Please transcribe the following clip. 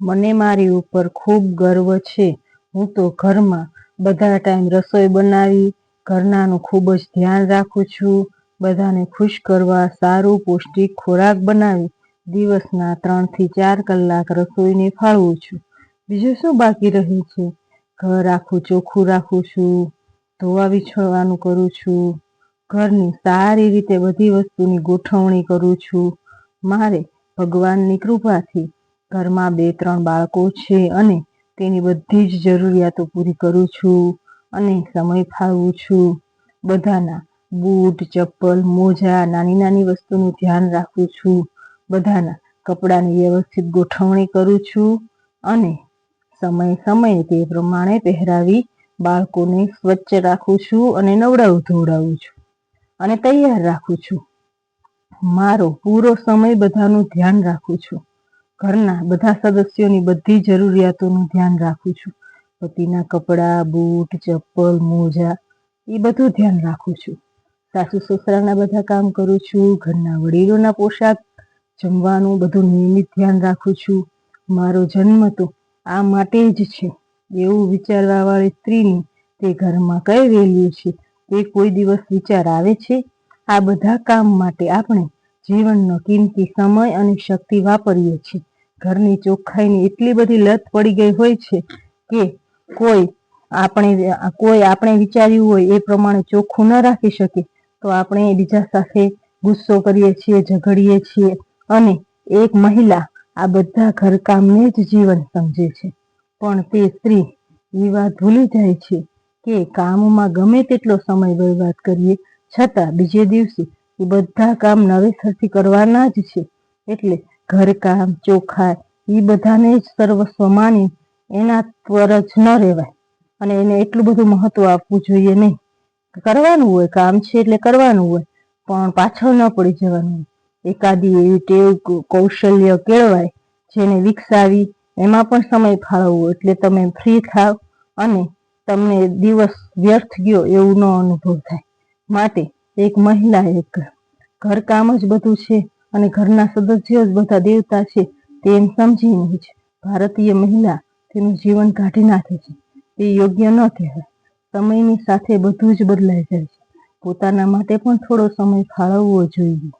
મને મારી ઉપર ખૂબ ગર્વ છે. હું તો ઘરમાં બધા ટાઈમ રસોઈ બનાવી, ઘરનાનું ખૂબ જ ધ્યાન રાખું છું. બધાને ખુશ કરવા સારું પૌષ્ટિક ખોરાક બનાવી, દિવસના ત્રણથી ચાર કલાક રસોઈને ફાળવું છું. બીજું શું બાકી રહ્યું છે? ઘર આખું ચોખ્ખું રાખું છું, ધોવા વિછળવાનું કરું છું. ઘરની સારી રીતે બધી વસ્તુની ગોઠવણી કરું છું. મારે ભગવાનની કૃપાથી ઘરમાં બે, ત્રણ બાળકો છે અને તેની બધી જ જરૂરિયાતો પૂરી કરું છું અને સમય ફાળવું છું. બધાના બૂટ, ચપ્પલ, મોજા નાની નાની વસ્તુનું ધ્યાન રાખું છું. બધાના કપડાની વ્યવસ્થિત ગોઠવણી કરું છું અને સમય સમયે તે પ્રમાણે પહેરાવી બાળકોને સ્વચ્છ રાખું છું અને નવડાવું, ધોવડાવું છું અને તૈયાર રાખું છું. મારો પૂરો સમય બધાનું ધ્યાન રાખું છું. ઘરના બધા સદસ્યોની બધી જરૂરિયાતોનું ધ્યાન રાખું છું. પતિના કપડાં, બૂટ, ચપ્પલ, મોજા, એ બધું ધ્યાન રાખું છું. સાસુ સસરાના બધા કામ કરું છું, ઘરના વડીલોના પોશાક, જમવાનું બધું નિયમિત ધ્યાન રાખું છું. મારો જન્મ તો આ માટે જ છે. એવું વિચારવાવાળી સ્ત્રીની તે ઘરમાં કઈ વેલ્યુ છે? તે કોઈ દિવસ વિચાર આવે છે? આ બધા કામ માટે આપણે જીવનનો કિંમતી સમય અને શક્તિ વાપરીએ છીએ. ઘરની ચોખ્ખાઈની એટલી બધી લત પડી ગઈ હોય છે કે કોઈ આપણે કોઈ આપણે વિચાર્યું હોય એ પ્રમાણે ચોખ્ખું ન રાખી શકે, તો આપણે બીજા સાથે ગુસ્સો કરીએ છીએ, ઝઘડીએ છીએ અને એક મહિલા આ બધા ઘરકામને જ જીવન સમજે છે. પણ તે સ્ત્રી એ ભૂલી જાય છે કે કામમાં ગમે તેટલો સમય બરબાદ કરીએ, છતાં બીજે દિવસે એ બધા કામ નવેસરથી કરવાના જ છે. એટલે ઘરકામ ચોખા એ બધાને જ સર્વસ્વ માની એના પર જ ન રહેવાય. અને એને એટલું બધું મહત્વ આપવું જોઈએ નહીં. કરવાનું હોય, કામ છે એટલે કરવાનું હોય, પણ પાછળ ન પડી જવાનું એકાદી એવી ટેવ કૌશલ્ય કેળવાય જેને વિકસાવી એમાં પણ સમય ફાળવવો. એટલે તમે ફ્રી થાવ અને તમને દિવસ વ્યર્થ ગયો એવું ન અનુભવ થાય. માટે એક મહિલા એક ઘરકામ જ બધું છે. અને ઘરના સદસ્યો જ બધા દેવતા છે તેમ સમજીને છે ભારતીય મહિલા તેનું જીવન કાઢી નાખે છે. એ યોગ્ય ન કહેવાય. સમયની સાથે બધું જ બદલાઈ જાય છે. પોતાના માટે પણ થોડો સમય ફાળવવો જોઈએ.